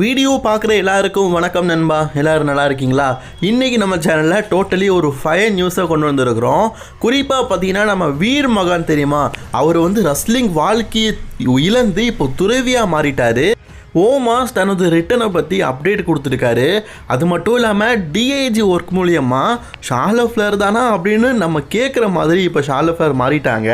Video பார்க்குற எல்லாருக்கும் வணக்கம் நண்பா. எல்லோரும் நல்லா இருக்கீங்களா? இன்றைக்கி நம்ம சேனலில் டோட்டலி ஒரு ஃபைவ் நியூஸை கொண்டு வந்திருக்கிறோம். குறிப்பாக பார்த்தீங்கன்னா நம்ம வீர் மகான் தெரியுமா? அவர் வந்து ரஸ்லிங் வாழ்க்கையை இழந்து இப்போ துறவியாக மாறிட்டார். ஓமாஸ் தனது ரிட்டனை பற்றி அப்டேட் கொடுத்துருக்காரு. அது மட்டும் இல்லாமல் டிஐஜி ஒர்க் மூலியமாக ஷாலஃப்ளர் தானா அப்படின்னு நம்ம கேட்குற மாதிரி இப்போ ஷாலஃப்ளர் மாறிட்டாங்க.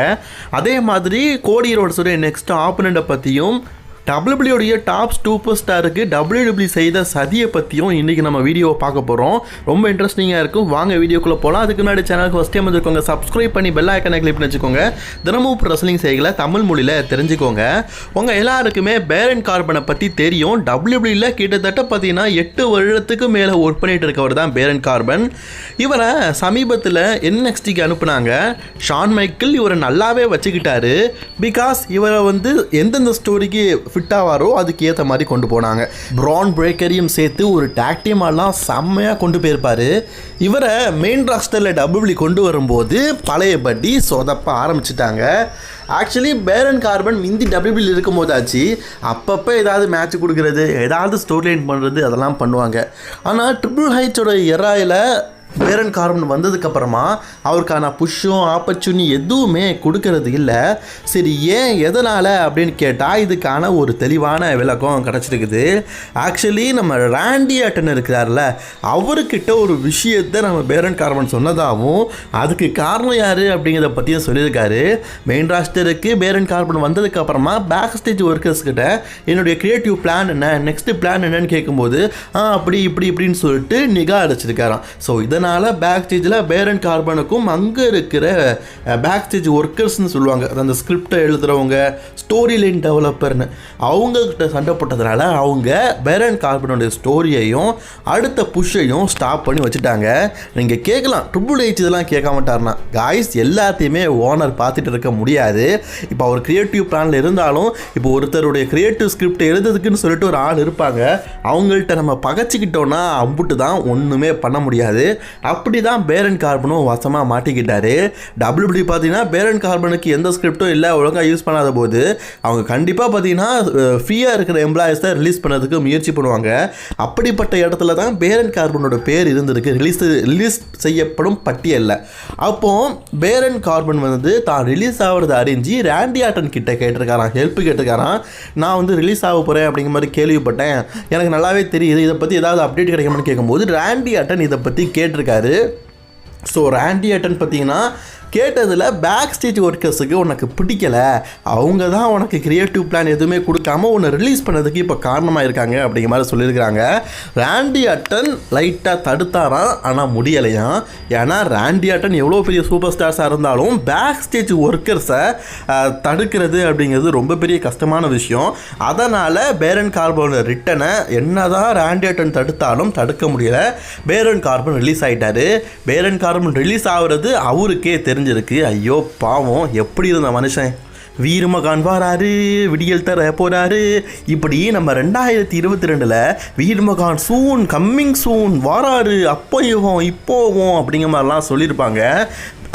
அதே மாதிரி கோடி ரோட்ஸுடைய நெக்ஸ்ட் ஆப்பனண்ட்டை பற்றியும் டபிள்யூபிள்யூடைய டாப் சூப்பர் ஸ்டாருக்கு டபிள்யூடபிள்யூ செய்த சதியை பற்றியும் இன்றைக்கி நம்ம வீடியோவை பார்க்க போகிறோம் ரொம்ப இன்ட்ரெஸ்டிங்காக இருக்கும். வாங்க வீடியோக்குள்ளே போகலாம் அதுக்கு முன்னாடி சேனலுக்கு ஃபஸ்ட் டைம் வந்துருக்கோங்க சப்ஸ்கிரைப் பண்ணி பெல் ஐக்கனை கிளிக் பண்ணி வச்சுக்கோங்க. தினமும் ரெஸ்லிங் செய்களை தமிழ் மொழியில் தெரிஞ்சுக்கோங்க. உங்கள் எல்லாருக்குமே பேரன் கார்பனை பற்றி தெரியும். டபிள்யூபிள்யூவில் கிட்டத்தட்ட பார்த்தீங்கன்னா எட்டு வருடத்துக்கு மேலே ஒர்க் பண்ணிட்டு இருக்கவர் தான் பேரன் கார்பன் இவரை சமீபத்தில் என்எக்ஸ்டிக்கு அனுப்புனாங்க. ஷான் மைக்கிள் இவரை நல்லாவே வச்சுக்கிட்டாரு. பிகாஸ் இவரை வந்து எந்தெந்த ஸ்டோரிக்கு ஃபிட் ஆவாரோ அதுக்கு ஏற்ற மாதிரி கொண்டு போனாங்க. ப்ரான் பிரேக்கரையும் சேர்த்து ஒரு டாக் செம்மையாக கொண்டு போயிருப்பார். இவரை மெயின் ராஸ்டரில் டபுள்யூ கொண்டு வரும்போது பழையபடி சொதப்ப ஆரம்பிச்சிட்டாங்க. ஆக்சுவலி பேரன் கார்பன் மிந்தி டபிள்யூபில் இருக்கும் போதாச்சு அப்பப்போ ஏதாவது மேட்ச் கொடுக்குறது ஏதாவது ஸ்டோரி லைன் பண்ணுறது அதெல்லாம் பண்ணுவாங்க. ஆனால் ட்ரிபிள் ஹைட்ஸோட எராயில் பேரன் கார்பன் வந்ததுக்கப்புறமா அவருக்கான புஷ்ஷும் ஆப்பர்ச்சுனி எதுவுமே கொடுக்கறது இல்லை. சரி ஏன் எதனால் அப்படின்னு கேட்டால் இதுக்கான ஒரு தெளிவான விளக்கம் கிடச்சிருக்குது. ஆக்சுவலி நம்ம ராண்டி ஆட்டன் இருக்கிறார்ல அவர்கிட்ட ஒரு விஷயத்தை நம்ம பேரன் கார்பன் சொன்னதாகவும் அதுக்கு காரணம் யார் அப்படிங்கிறத பற்றியும் சொல்லியிருக்காரு. மெயின் ராஸ்டருக்கு பேரன் கார்பன் வந்ததுக்கப்புறமா பேக் ஸ்டேஜ் ஒர்க்கர்ஸ் கிட்ட என்னுடைய கிரியேட்டிவ் பிளான் என்ன நெக்ஸ்ட் பிளான் என்னன்னு கேட்கும்போது ஆ அப்படி இப்படி இப்படின்னு சொல்லிட்டு நிகா அடைச்சிருக்காராம். ஸோ இதை அதனால் பேக் ஸ்டேஜில் பேரன் கார்பனுக்கும் அங்கே இருக்கிற பேக் ஸ்டேஜ் ஒர்க்கர்ஸ்னு சொல்லுவாங்க. அந்த ஸ்கிரிப்டை எழுதுகிறவங்க ஸ்டோரி லைன் டெவலப்பர்னு அவங்கக்கிட்ட சண்டை போட்டதுனால அவங்க பேரன் கார்பனுடைய ஸ்டோரியையும் அடுத்த புஷ்ஷையும் ஸ்டாப் பண்ணி வச்சுட்டாங்க. நீங்கள் கேட்கலாம். ட்ரிபிள் ஹெச் இதெல்லாம் கேட்க மாட்டார்னா காய்ஸ் எல்லாத்தையுமே ஓனர் பார்த்துட்டு இருக்க முடியாது. இப்போ அவர் க்ரியேட்டிவ் பிளானில் இருந்தாலும் இப்போ ஒருத்தருடைய க்ரியேட்டிவ் ஸ்கிரிப்ட் எழுதுறதுக்குன்னு சொல்லிட்டு ஒரு ஆள் இருப்பாங்க. அவங்கள்ட்ட நம்ம பகச்சிக்கிட்டோன்னா அம்புட்டு தான் ஒன்றுமே பண்ண முடியாது. அப்படி தான் பேரன் கார்பனும் வசமாக மாட்டிக்கிட்டாரு. டபிள்யூபிடி பார்த்தீங்கன்னா பேரன் கார்பனுக்கு எந்த ஸ்கிரிப்டும் இல்லை ஒழுங்காக யூஸ் பண்ணாத போது அவங்க கண்டிப்பாக பார்த்தீங்கன்னா ஃப்ரீயாக இருக்கிற எம்ப்ளாயிஸ் தான் ரிலீஸ் பண்ணதுக்கு முயற்சி பண்ணுவாங்க. அப்படிப்பட்ட இடத்துல தான் பேரன் கார்பனோட பேர் இருந்திருக்கு. ரிலீஸ் ரிலீஸ் செய்யப்படும் பட்டியலில். அப்போ பேரன் கார்பன் வந்து தான் ரிலீஸ் ஆகிறது அறிஞ்சு ரேண்டி ஆட்டன் கிட்ட கேட்டிருக்காராம் ஹெல்ப் கேட்டிருக்காராம். நான் வந்து ரிலீஸ் ஆக போகிறேன் அப்படிங்கிற மாதிரி கேள்விப்பட்டேன். எனக்கு நல்லாவே தெரியுது. இதை பற்றி ஏதாவது அப்டேட் கிடைக்குமான்னு கேட்கும்போது ரேண்டி ஆட்டன் இதை பற்றி இருக்காரு ஸோ ரேண்டி அட்டன் பார்த்தீங்கன்னா கேட்டதில் பேக் ஸ்டேஜ் ஒர்க்கர்ஸுக்கு உனக்கு பிடிக்கல. அவங்க தான் உனக்கு கிரியேட்டிவ் பிளான் எதுவுமே கொடுக்காம உன்னை ரிலீஸ் பண்ணதுக்கு இப்போ காரணமாக இருக்காங்க அப்படிங்கிற மாதிரி சொல்லியிருக்கிறாங்க. ரேண்டி அட்டன் லைட்டாக தடுத்தாராம் ஆனால் முடியலையாம் ஏன்னா ரேண்டி அட்டன் எவ்வளோ பெரிய சூப்பர் ஸ்டார்ஸாக இருந்தாலும் பேக் ஸ்டேஜ் ஒர்க்கர்ஸை தடுக்கிறது அப்படிங்கிறது ரொம்ப பெரிய கஷ்டமான விஷயம். அதனால் பேரன் கார்பனோட ரிட்டனை என்ன தான் ரேண்டி அட்டன் தடுத்தாலும் தடுக்க முடியல. பேரன் கார்பன் ரிலீஸ் ஆகிட்டாரு பேரன் கார்பன் ரிலீஸ் ஆகிறது அவருக்கே தெரிஞ்சிருக்கு. ஐயோ பாவம். எப்படி இருந்த மனுஷன்? வீரமகான் வாராரு விடியல் தர போறாரு. இப்படி நம்ம ரெண்டாயிரத்தி இருபத்தி ரெண்டில் வீரமகான் சூன் கம்மிங் சூன் வாராரு அப்போயும் இப்போவும் அப்படிங்கிற மாதிரிலாம் சொல்லியிருப்பாங்க.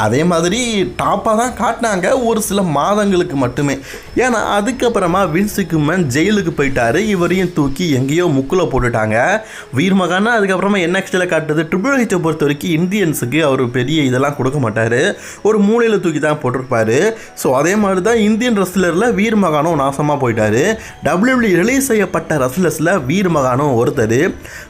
அதே மாதிரி டாப்பாக தான் காட்டினாங்க ஒரு சில மாதங்களுக்கு மட்டுமே. ஏன்னா அதுக்கப்புறமா வின்சுக்குமன் ஜெயிலுக்கு போயிட்டாரு. இவரையும் தூக்கி எங்கேயோ முக்கில் போட்டுட்டாங்க. வீர்மகானா அதுக்கப்புறமா என்எக்ஸ்டியில் காட்டுறது ட்ரிபிள் ஹெச்சை பொறுத்த வரைக்கும் இந்தியன்ஸுக்கு அவர் பெரிய இதெல்லாம் கொடுக்க மாட்டார். ஒரு மூலையில் தூக்கி தான் போட்டிருப்பாரு. ஸோ அதே மாதிரி தான் இந்தியன் ரெஸ்லரில் வீர்மகானும் நாசமாக போயிட்டாரு. டபிள்யூபிள்யூ ரிலீஸ் செய்யப்பட்ட ரெஸ்லர்ஸில் வீர்மகானும் ஒருத்தர்.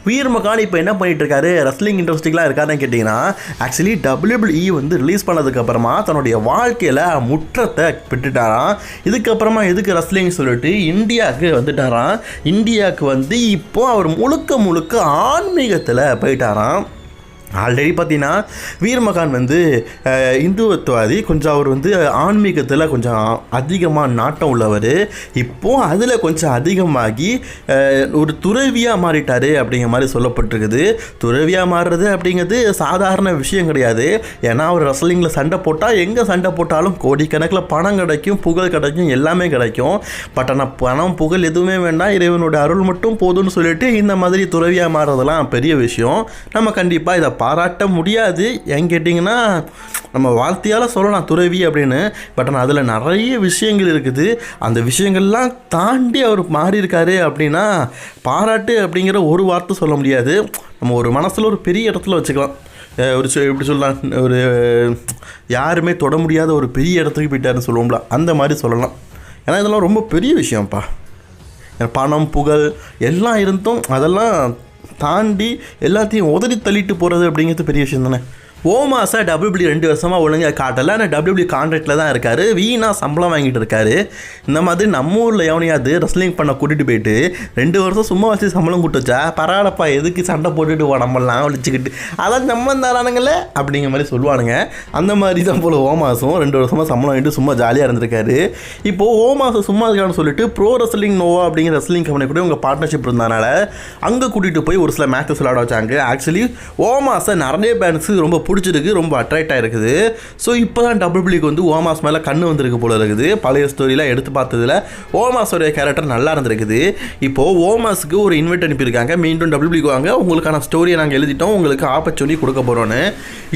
வீர்மகான் இப்போ என்ன பண்ணிட்டு இருக்காரு? ரெஸ்லிங் இண்டஸ்ட்ரிக்கெலாம் இருக்காருன்னு கேட்டிங்கன்னா ஆக்சுவலி டபிள்யூபிள்இ வந்து ரிலீஸ் பண்ணதுக்கு அப்புறமா தன்னுடைய வாழ்க்கையில் முற்றத்தை பெற்றுட்டாராம். இதுக்கப்புறமா எதுக்கு ரஸ்லிங் சொல்லிட்டு இந்தியாவுக்கு வந்துட்டாராம். இந்தியாவுக்கு வந்து இப்போ அவர் முழுக்க முழுக்க ஆன்மீகத்தில் போயிட்டாராம். ஆல்ரெடி பார்த்தீங்கன்னா வீர்மகான் வந்து இந்துத்துவாதி கொஞ்சம் அவர் வந்து ஆன்மீகத்தில் கொஞ்சம் அதிகமாக நாட்டம் உள்ளவர். இப்போது அதில் கொஞ்சம் அதிகமாகி ஒரு துறவியாக மாறிட்டார் அப்படிங்கிற மாதிரி சொல்லப்பட்டிருக்குது. துறவியாக மாறுறது அப்படிங்கிறது சாதாரண விஷயம் கிடையாது. ஏன்னா அவர் ரசலிங்கில் சண்டை போட்டால் எங்கே சண்டை போட்டாலும் கோடிக்கணக்கில் பணம் கிடைக்கும் புகழ் கிடைக்கும் எல்லாமே கிடைக்கும். பட் ஆனால் பணம் புகழ் எதுவுமே வேண்டாம். இறைவனோட அருள் மட்டும் போதும்னு சொல்லிட்டு இந்த மாதிரி துறவியாக மாறுறதெல்லாம் பெரிய விஷயம். நம்ம கண்டிப்பாக இதை பாராட்ட முடியாது. ஏன் கேட்டிங்கன்னா நம்ம வார்த்தையால் சொல்லலாம் துறவி அப்படின்னு. பட் ஆனால் அதில் நிறைய விஷயங்கள் இருக்குது. அந்த விஷயங்கள்லாம் தாண்டி அவர் மாறியிருக்காரு அப்படின்னா பாராட்டு அப்படிங்கிற ஒரு வார்த்தை சொல்ல முடியாது. நம்ம ஒரு மனசில் ஒரு பெரிய இடத்துல வச்சுக்கலாம். ஒரு எப்படி சொல்லலாம்? ஒரு யாருமே தொட முடியாத ஒரு பெரிய இடத்துக்கு போயிட்டாருன்னு சொல்லுவோம்ல அந்த மாதிரி சொல்லலாம். ஏன்னா இதெல்லாம் ரொம்ப பெரிய விஷயம்ப்பா. பணம் புகழ் எல்லாம் இருந்தும் அதெல்லாம் தாண்டி எல்லாத்தையும் உதறி தள்ளிட்டு போகிறது அப்படிங்கிறது பெரிய விஷயம் தானே? ஓமாசா டபிள்யூபிள்யூ ரெண்டு வருஷமாக ஒழுங்காக காட்டலை. ஆனால் டபிள்யூபிள்யூ கான்ட்ராக்டில் தான் இருக்கார். வீணாக சம்பளம் வாங்கிட்டு இருக்காரு. இந்த மாதிரி நம்ம ஊரில் எவனையாவது ரெஸ்லிங் பண்ண கூட்டிகிட்டு போயிட்டு ரெண்டு வருஷம் சும்மா வச்சு சம்பளம் கூட்டு வச்சா பரவாயில்லப்பா எதுக்கு சண்டை போட்டுட்டு உடம்பெல்லாம் ஒழிச்சிக்கிட்டு அதான் நம்ம தாரானுங்களே அப்படிங்கிற மாதிரி சொல்லுவானுங்க. அந்த மாதிரி தான் போல் ஓமாசும் ரெண்டு வருஷமாக சம்பளம் வாங்கிட்டு சும்மா ஜாலியாக இருந்திருக்காரு. இப்போது ஓமாசம் சும்மா இருக்கான்னு சொல்லிட்டு ப்ரோ ரெஸ்லிங் நோவா அப்படிங்கிற ரெஸ்லிங் கம்பெனி கூட உங்கள் பார்ட்னர்ஷிப் இருந்தனால அங்கே கூட்டிகிட்டு போய் ஒரு சில மேட்சஸ் விளையாட வச்சாங்க. ஆக்சுவலி ஓமாசை நிறைய பேன்ஸு ரொம்ப பிடிச்சிருக்கு ரொம்ப அட்ராக்ட் ஆகிருக்குது ஸோ இப்போ தான் டபிள்யூபிள்யூக்கு வந்து ஓமாஸ் மேலே கண்ணு வந்திருக்கு போல இருக்குது. பழைய ஸ்டோரியெலாம் எடுத்து பார்த்ததுல ஓமாஸோடைய கேரக்டர் நல்லா இருந்திருக்குது. இப்போது ஓமாஸுக்கு ஒரு இன்வைட் அனுப்பியிருக்காங்க. மீண்டும் டபிள்யூபிள்யூக்கு வாங்க. உங்களுக்கான ஸ்டோரியை நாங்கள் எழுதிட்டோம். உங்களுக்கு ஆப்பர்ச்சுனிட்டி கொடுக்க போகிறோன்னு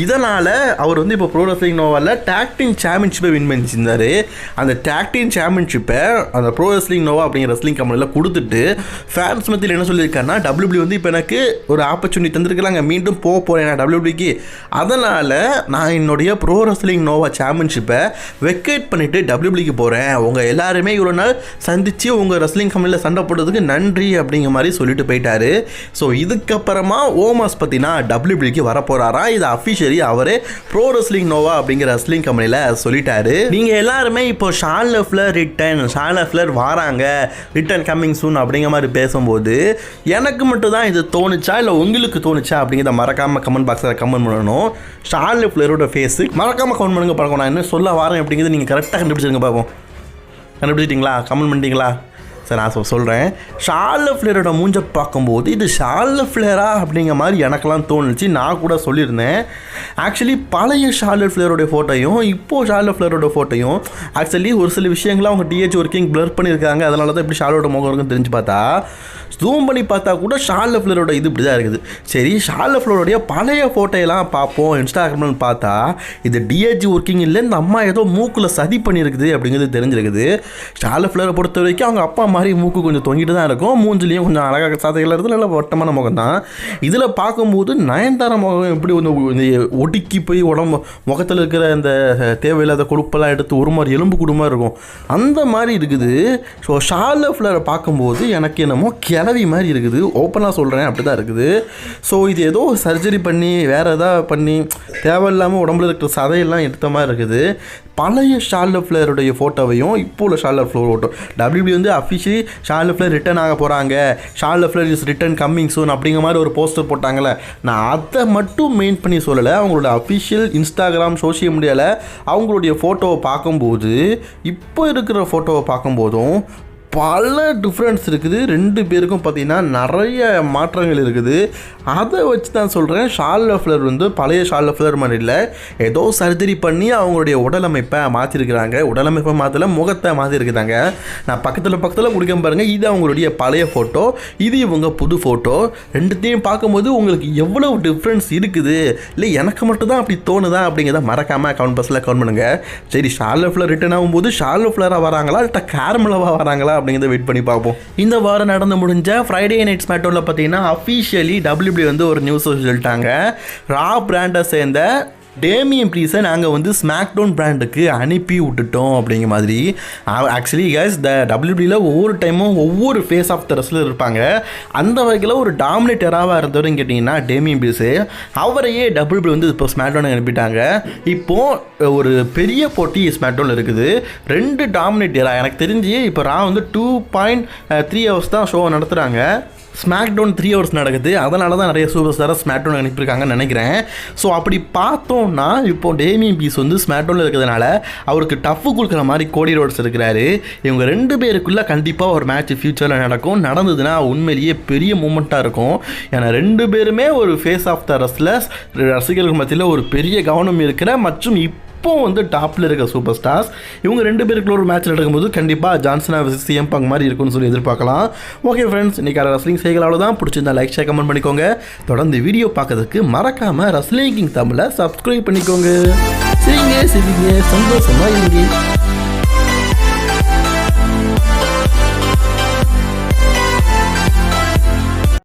இதனால் அவர் வந்து இப்போ ப்ரோ ரெஸ்லிங் நோவாவில் டேக்டிங் சாம்பியன்ஷிப்பை வின் பண்ணிச்சிருந்தார் அந்த டேக்டிங் சாம்பியன்ஷிப்பை அந்த ப்ரோ ரெஸ்லிங் நோவா அப்படிங்கிற ரெஸ்லிங் கம்பெனியில் கொடுத்துட்டு ஃபேன்ஸ் மத்தியில் என்ன சொல்லியிருக்காருன்னா டபிள்யூபிள்யூ வந்து இப்போ எனக்கு ஒரு ஆப்பர்ச்சுனிட்டி தந்திருக்கிறாங்க. மீண்டும் போக போகிறேன் நான் டபிள்யூபிள்யூக்கு அதனால் நான் என்னுடைய ப்ரோ ரெஸ்லிங் நோவா சாம்பியன்ஷிப்பை வெக்கேட் பண்ணிவிட்டு டபிள்யூபிளிக்கு போகிறேன் உங்கள் எல்லாருமே இவ்வளோ நாள் சந்தித்து உங்கள் ரெஸ்லிங் கம்பெனியில் சண்டை போட்டதுக்கு நன்றி அப்படிங்கிற மாதிரி சொல்லிட்டு போயிட்டாரு. ஸோ இதுக்கப்புறமா ஓமாஸ் பற்றினா டபிள்யூபிளிக்கு வரப்போகிறாரா இது அஃபிஷியலி அவரே ப்ரோ ரெஸ்லிங் நோவா அப்படிங்கிற ரெஸ்லிங் கம்பெனியில் சொல்லிட்டாரு. நீங்கள் எல்லாருமே இப்போ Shawn Leffler return Shawn Leffler வராங்க. ரிட்டன் கம்மிங் சூன் அப்படிங்கிற மாதிரி பேசும்போது எனக்கு மட்டும் தான் இது தோணுச்சா? இல்லை உங்களுக்கு தோணுச்சா? அப்படிங்கிறத மறக்காமல் கமெண்ட் பாக்ஸில் கமெண்ட் பண்ணணும். ஷார்லி லெஃப்லரோட ஃபேஸு மறக்காமல் கமெண்ட் பண்ணுங்க பழக்கம். நான் என்ன சொல்ல வரேன் அப்படிங்கிறது நீங்கள் கரெக்டாக கண்டுபிடிச்சிருங்க பார்ப்போம் கண்டுபிடிச்சிட்டிங்களா? கமெண்ட் பண்ணிட்டீங்களா? சரி நான் சொ- சொல்கிறேன் ஷார்ல ஃப்ளேரோட மூஞ்ச பார்க்கும்போது இது ஷார்ல ஃப்ளேரா அப்படிங்கிற மாதிரி எனக்கெல்லாம் தோணுச்சு. நான் கூட சொல்லியிருந்தேன். ஆக்சுவலி பழைய ஷார்ல ஃப்ளேரோட ஃபோட்டோயும் இப்போது ஷார்ல ஃப்ளேரோட ஃபோட்டோயும் ஆக்சுவலி ஒரு சில விஷயங்களை அவங்க டிஹெச் ஒர்க்கிங் ப்ளர் பண்ணியிருக்காங்க. அதனால தான் இப்படி ஷார்லோட முகம் இருக்குன்னு தெரிஞ்சு பார்த்தா ஜூம் பண்ணி பார்த்தா கூட ஷார்ல ஃப்ளேரோட இது இப்படி தான் இருக்குது. சரி ஷார்ல ஃப்ளோருடைய பழைய ஃபோட்டோயெல்லாம் பார்ப்போம். இன்ஸ்டாகிராம்னு பார்த்தா இது டிஹெச் ஒர்க்கிங் இல்லை இந்த அம்மா ஏதோ மூக்கில் சதி பண்ணியிருக்குது அப்படிங்கிறது தெரிஞ்சிருக்குது. ஷார்ல ஃப்ளேரை பொறுத்த வரைக்கும் அவங்க அப்பா அம்மா மாதிரி மூக்கு கொஞ்சம் தொங்கிட்டு தான் இருக்கும். மூஞ்சிலையும் கொஞ்சம் அழகாக சாதைகள் இருக்குது நல்ல வட்டமான முகம் தான். இதில் பார்க்கும்போது நயன்தாரா முகம் எப்படி வந்து இந்த ஒடுக்கி போய் உடம்பு முகத்தில் இருக்கிற இந்த தேவையில்லாத கொழுப்பெல்லாம் எடுத்து ஒரு மாதிரி எலும்பு குடுமா இருக்கும். அந்த மாதிரி இருக்குது. ஸோ ஷார்ல ஃப்ளரை பார்க்கும்போது எனக்கு என்னமோ கிளவி மாதிரி இருக்குது. ஓப்பனாக சொல்கிறேன் அப்படி தான் இருக்குது. ஸோ இது ஏதோ சர்ஜரி பண்ணி வேறு எதாவது பண்ணி தேவையில்லாமல் உடம்புல இருக்கிற சதையெல்லாம் எடுத்த மாதிரி இருக்குது. பழைய ஷார்ல ஃப்ளேருடைய ஃபோட்டோவையும் இப்போ உள்ள Charlotte Flair photo W B வந்து அஃபிஷியலி ஷார்ல ஃப்ளேர் ரிட்டர்ன் ஆக போகிறாங்க Charlotte Flair is return coming soon அப்படிங்கிற மாதிரி ஒரு போஸ்டர் போட்டாங்களே நான் அதை மட்டும் மெயின் பண்ணி சொல்லலை அவங்களோட அஃபிஷியல் இன்ஸ்டாகிராம் சோஷியல் மீடியாவில் அவங்களுடைய ஃபோட்டோவை பார்க்கும்போது இப்போ இருக்கிற ஃபோட்டோவை பார்க்கும்போதும் பல டிஃப்ரென்ஸ் இருக்குது. ரெண்டு பேருக்கும் பார்த்தீங்கன்னா நிறைய மாற்றங்கள் இருக்குது. அதை வச்சு தான் சொல்கிறேன் ஷார்ல ஃப்ளர் வந்து பழைய ஷார்ல ஃப்ளர் மாதிரி இல்லை. ஏதோ சர்ஜரி பண்ணி அவங்களுடைய உடலமைப்பை மாற்றிருக்கிறாங்க உடலமைப்பை மாற்றல முகத்தை மாற்றிருக்கிறாங்க நான் பக்கத்தில் பக்கத்தில் குடிக்க பாருங்கள் இது அவங்களுடைய பழைய ஃபோட்டோ இது இவங்க புது ஃபோட்டோ ரெண்டுத்தையும் பார்க்கும்போது உங்களுக்கு எவ்வளோ டிஃப்ரென்ஸ் இருக்குது? இல்லை எனக்கு மட்டும் தான் அப்படி தோணுதா அப்படிங்கிறத மறக்காமல் கவுண்ட் பஸ்ஸில் கவுண்ட் பண்ணுங்கள் சரி ஷார்ல ஃப்ளர் ரிட்டர்ன் ஆகும்போது ஷார்ல ஃப்ளராக வராங்களா? இல்லை கேரமலாவாக வராங்களா? அப்படிங்கிறத வெயிட் பண்ணி பார்ப்போம். இந்த வாரம் நடந்து முடிஞ்ச ஃப்ரைடே நைட் ஸ்மேட்டோவில் பார்த்தீங்கன்னா அஃபிஷியலி டபிள்யூபி வந்து ஒரு நியூஸ் சொல்லிட்டாங்க. ரா பிராண்டை சேர்ந்த டேமியன் ப்ளீஸை நாங்கள் வந்து ஸ்மாக் டவுன் பிராண்டுக்கு அனுப்பி விட்டுட்டோம் அப்படிங்கிற மாதிரி. ஆக்சுவலி கேஸ் த டபிள்யூபியில் ஒவ்வொரு டைமும் ஒவ்வொரு ஃபேஸ் ஆஃப் த ரெஸ்லர் இருப்பாங்க. அந்த வகையில் ஒரு டாமினேட்டராக இருந்தவருன்னு கேட்டிங்கன்னா டேமியன் ப்ளீஸு அவரையே டபிள்யூபி வந்து இப்போ ஸ்மாக் டவுனுக்கு அனுப்பிட்டாங்க. இப்போது ஒரு பெரிய போட்டி ஸ்மாக் டவுனில் இருக்குது. ரெண்டு டாமினேட்டராக எனக்கு தெரிஞ்சு இப்போ ரா வந்து டூ பாயிண்ட் த்ரீ ஹவர்ஸ் தான் ஷோ நடத்துகிறாங்க ஸ்மாக் டவுன் த்ரீ ஹவர்ஸ் நடக்குது. அதனால தான் நிறைய சூப்பர் ஸ்டாரை ஸ்மாக் டவுன் அனுப்பியிருக்காங்கன்னு நினைக்கிறேன். ஸோ அப்படி பார்த்தோம்னா இப்போ டேமியன் பீஸ் வந்து ஸ்மாக் டவுனில் இருக்கிறதுனால அவருக்கு டஃப்பு கொடுக்குற மாதிரி கோடி ரோட்ஸ் இருக்கிறாரு. இவங்க ரெண்டு பேருக்குள்ளே கண்டிப்பாக ஒரு மேட்ச் ஃபியூச்சரில் நடக்கும். நடந்ததுன்னா உண்மையிலேயே பெரிய மூமெண்ட்டாக இருக்கும். ஏன்னா ரெண்டு பேருமே ஒரு ஃபேஸ் ஆஃப் த ரஸ்லர்ஸ் ரசிகர்கள் மத்தியில் ஒரு பெரிய கவனம் இருக்கிற மற்றும் இப்போ இப்போ வந்து டாப்பில் இருக்க சூப்பர் ஸ்டார்ஸ் இவங்க ரெண்டு பேருக்குள்ள ஒரு மேட்ச் நடக்கும்போது கண்டிப்பாக ஜான்சனா சிஎம் பங்க் மாதிரி இருக்கும்னு சொல்லி எதிர்பார்க்கலாம். ஓகே ஃப்ரெண்ட்ஸ் இன்றைக்கி ரஸ்லிங் செய்கள் அவ்வளோதான் பிடிச்சிருந்தா லைக் ஷேர் கமெண்ட் பண்ணிக்கோங்க. தொடர்ந்து வீடியோ பார்க்கறதுக்கு மறக்காமல் ரஸ்லிங் கிங் தமிழை சப்ஸ்கிரைப் பண்ணிக்கோங்க. சரிங்க சரிங்க சந்தோஷமா இருங்க.